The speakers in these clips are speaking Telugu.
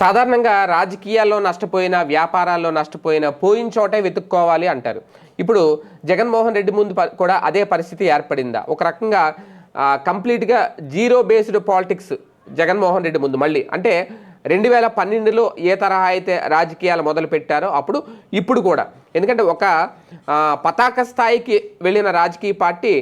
సాధారణంగా రాజకీయాల్లో నష్టపోయిన వ్యాపారాల్లో నష్టపోయిన పోయిన చోటే వెతుక్కోవాలి అంటారు. ఇప్పుడు జగన్మోహన్ రెడ్డి ముందు కూడా అదే పరిస్థితి ఏర్పడిందా? ఒక రకంగా కంప్లీట్గా zero based politics Jaganmohan Reddy ముందు మళ్ళీ. అంటే రెండు వేల పన్నెండులో ఏ తరహా అయితే రాజకీయాలు మొదలు పెట్టారో అప్పుడు ఇప్పుడు కూడా. ఎందుకంటే ఒక పతాక స్థాయికి వెళ్ళిన రాజకీయ పార్టీ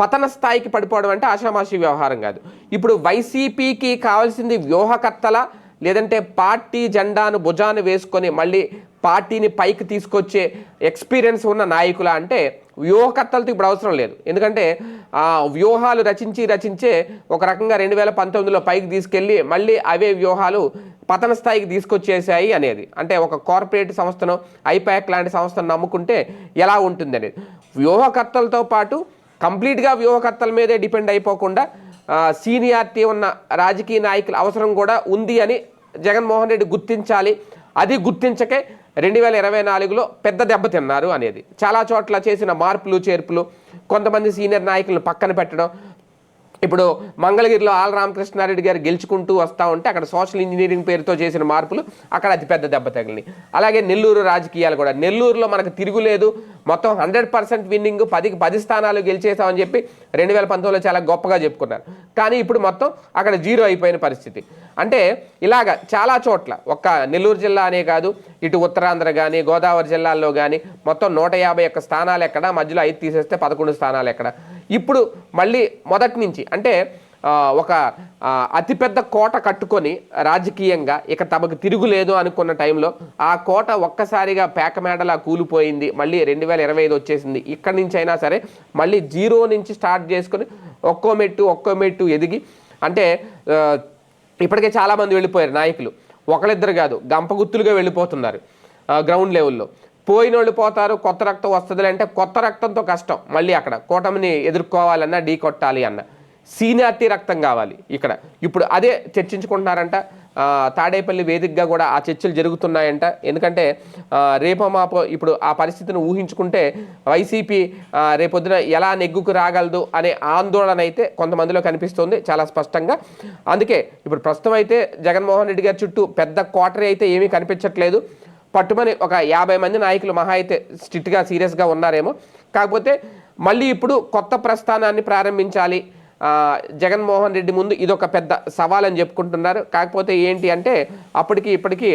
పతన స్థాయికి పడిపోవడం అంటే ఆషామాషి వ్యవహారం కాదు. ఇప్పుడు వైసీపీకి కావాల్సింది వ్యూహకర్తల లేదంటే పార్టీ జెండాను భుజాన్ని వేసుకొని మళ్ళీ పార్టీని పైకి తీసుకొచ్చే ఎక్స్పీరియన్స్ ఉన్న నాయకుల అంటే వ్యూహకర్తలతో ఇప్పుడు అవసరం లేదు. ఎందుకంటే ఆ వ్యూహాలు రచించి రచించే ఒక రకంగా రెండు వేల పంతొమ్మిదిలో పైకి తీసుకెళ్ళి మళ్ళీ అవే వ్యూహాలు పతన స్థాయికి తీసుకొచ్చేసాయి అనేది. అంటే ఒక కార్పొరేట్ సంస్థను ఐపాక్ లాంటి సంస్థను నమ్ముకుంటే ఎలా ఉంటుంది అనేది వ్యూహకర్తలతో పాటు కంప్లీట్గా వ్యూహకర్తల మీదే డిపెండ్ అయిపోకుండా సీనియారిటీ ఉన్న రాజకీయ నాయకుల అవసరం కూడా ఉంది అని జగన్మోహన్ రెడ్డి గుర్తించాలి. అది గుర్తించకే రెండు వేల ఇరవై నాలుగులో పెద్ద దెబ్బతిన్నారు అనేది. చాలా చోట్ల చేసిన మార్పులు చేర్పులు కొంతమంది సీనియర్ నాయకులను పక్కన పెట్టడం. ఇప్పుడు మంగళగిరిలో ఆల్ రామకృష్ణారెడ్డి గారు గెలుచుకుంటూ వస్తూ ఉంటే అక్కడ సోషల్ ఇంజనీరింగ్ పేరుతో చేసిన మార్పులు అక్కడ అతిపెద్ద దెబ్బ తగిలినాయి. అలాగే నెల్లూరు రాజకీయాలు కూడా. నెల్లూరులో మనకు తిరుగులేదు మొత్తం హండ్రెడ్ పర్సెంట్ విన్నింగ్ పదికి పది స్థానాలు గెలిచేసామని చెప్పి రెండు వేల పంతొమ్మిదిలో చాలా గొప్పగా చెప్పుకున్నారు. కానీ ఇప్పుడు మొత్తం అక్కడ జీరో అయిపోయిన పరిస్థితి. అంటే ఇలాగ చాలా చోట్ల ఒక్క నెల్లూరు జిల్లా అనే కాదు ఇటు ఉత్తరాంధ్ర కానీ గోదావరి జిల్లాల్లో కానీ మొత్తం నూట యాభై ఒక్క స్థానాలు ఎక్కడ? మధ్యలో ఐదు తీసేస్తే పదకొండు స్థానాలు ఎక్కడ? ఇప్పుడు మళ్ళీ మొదటి నుంచి అంటే ఒక అతిపెద్ద కోట కట్టుకొని రాజకీయంగా ఇక తమకు తిరుగులేదు అనుకున్న టైంలో ఆ కోట ఒక్కసారిగా పేకమేడలా కూలిపోయింది. మళ్ళీ రెండు వేల ఇరవై ఐదు వచ్చేసింది. ఇక్కడి నుంచి అయినా సరే మళ్ళీ జీరో నుంచి స్టార్ట్ చేసుకొని ఒక్కో మెట్టు ఒక్కో మెట్టు ఎదిగి అంటే ఇప్పటికే చాలామంది వెళ్ళిపోయారు నాయకులు. ఒకళ్ళిద్దరు కాదు గంపగుత్తులుగా వెళ్ళిపోతున్నారు గ్రౌండ్ లెవెల్లో పోయిన వాళ్ళు పోతారు కొత్త రక్తం వస్తుంది అంటే కొత్త రక్తంతో కష్టం. మళ్ళీ అక్కడ కూటమిని ఎదుర్కోవాలన్నా ఢీ కొట్టాలి అన్న. సీనియారిటీ రక్తం కావాలి ఇక్కడ. ఇప్పుడు అదే చర్చించుకుంటున్నారంట తాడేపల్లి వేదికగా కూడా ఆ చర్చలు జరుగుతున్నాయంట. ఎందుకంటే ఆ, రేపో మాపో ఇప్పుడు ఆ పరిస్థితిని ఊహించుకుంటే వైసీపీ రేపొద్దున ఎలా నెగ్గుకు రాగలదు అనే ఆందోళన అయితే కొంతమందిలో కనిపిస్తుంది చాలా స్పష్టంగా. అందుకే ఇప్పుడు ప్రస్తుతం అయితే జగన్మోహన్ రెడ్డి గారి చుట్టూ పెద్ద క్వార్టరీ అయితే ఏమీ కనిపించట్లేదు. పట్టుమని ఒక యాభై మంది నాయకులు మహా అయితే స్ట్రిక్ట్గా సీరియస్గా ఉన్నారేమో. కాకపోతే మళ్ళీ ఇప్పుడు కొత్త ప్రస్థానాన్ని ప్రారంభించాలి. జగన్మోహన్ రెడ్డి ముందు ఇదొక పెద్ద సవాల్ అని చెప్పుకుంటున్నారు. కాకపోతే ఏంటి అంటే అప్పటికి ఇప్పటికీ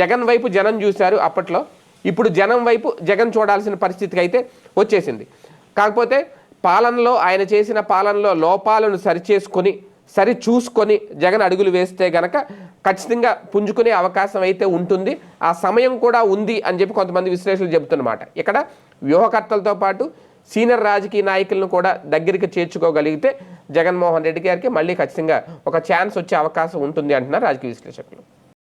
జగన్ వైపు జనం చూశారు అప్పట్లో. ఇప్పుడు జనం వైపు జగన్ చూడాల్సిన పరిస్థితికి అయితే వచ్చేసింది. కాకపోతే పాలనలో ఆయన చేసిన పాలనలో లోపాలను సరిచేసుకొని సరి చూసుకొని జగన్ అడుగులు వేస్తే గనక ఖచ్చితంగా పుంజుకునే అవకాశం అయితే ఉంటుంది. ఆ సమయం కూడా ఉంది అని చెప్పి కొంతమంది విశ్లేషకులు చెబుతున్నమాట. ఇక్కడ వ్యూహకర్తలతో పాటు సీనియర్ రాజకీయ నాయకులను కూడా దగ్గరికి చేర్చుకోగలిగితే జగన్మోహన్ రెడ్డి గారికి మళ్ళీ ఖచ్చితంగా ఒక ఛాన్స్ వచ్చే అవకాశం ఉంటుంది అంటున్నారు రాజకీయ విశ్లేషకులు.